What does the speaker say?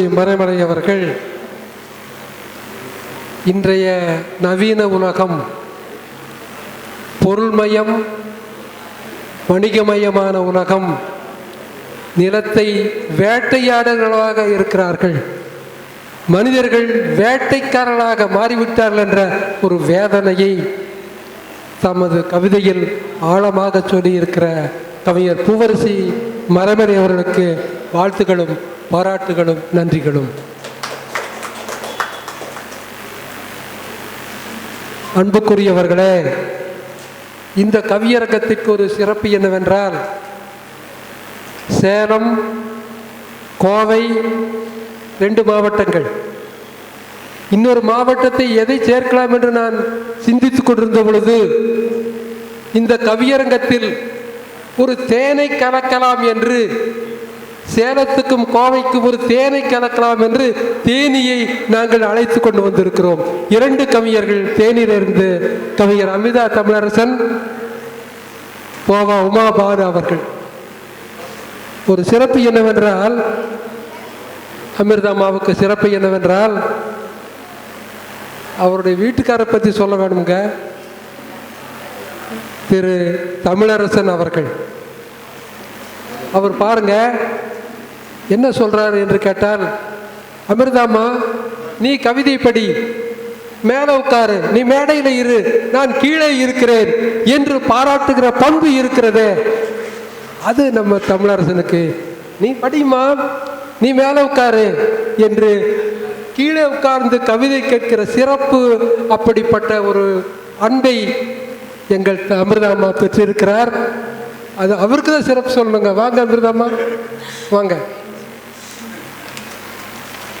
மறைமலையவர்கள் இன்றைய நவீன உலகம் பொருள்மயம் வணிகமயமான உலகம் நிலத்தை வேட்டையாடர்களாக இருக்கிறார்கள். மனிதர்கள் வேட்டைக்காரர்களாக மாறிவிட்டார்கள் என்ற ஒரு வேதனையை தமது கவிதையில் ஆழமாக சொல்லியிருக்கிற கவிஞர் பூவரசி மரமணி அவர்களுக்கு வாழ்த்துக்களும் பாராட்டுகளும் நன்றிகளும். அன்புக்குரியவர்களே இந்த கவியரங்கத்திற்கு ஒரு சிறப்பு என்னவென்றால் சேலம் கோவை ரெண்டு மாவட்டங்கள். இன்னொரு மாவட்டத்தை எதை சேர்க்கலாம் என்று நான் சிந்தித்து கொண்டிருந்த பொழுது இந்த கவியரங்கத்தில் ஒரு தேனை கலக்கலாம் என்று சேலத்துக்கும் கோவைக்கும் ஒரு தேனை கலக்கலாம் என்று தேனியை நாங்கள் அழைத்து கொண்டு வந்திருக்கிறோம். இரண்டு கவிஞர்கள் தேனியிலிருந்து கவிஞர் அமிதா தமிழரசன் போவா உமாபானு அவர்கள். ஒரு சிறப்பு என்னவென்றால் அமிர்தாமாவுக்கு சிறப்பு என்னவென்றால் அவருடைய வீட்டுக்காரை பற்றி சொல்ல வேணுங்க. திரு தமிழரசன் அவர்கள். அவர் பாருங்கள் என்ன சொல்றாரு என்று கேட்டால் அமிர்தாமா நீ கவிதை படி மேலே உட்காரு நீ மேடையில் இரு நான் கீழே இருக்கிறேன் என்று பாராட்டுகிற பண்பு இருக்கிறதே. அது நம்ம தமிழரசனுக்கு நீ படிமா நீ மேலே உட்காரு என்று கீழே உட்கார்ந்து கவிதை கேட்கிற சிறப்பு அப்படிப்பட்ட ஒரு அன்பை எங்கள் அமிர்தாமா பெற்றிருக்கிறார். அது அவருக்கு தான் சிறப்பு சொல்லணுங்க. வாங்க அமிர்தாமா. வாங்க.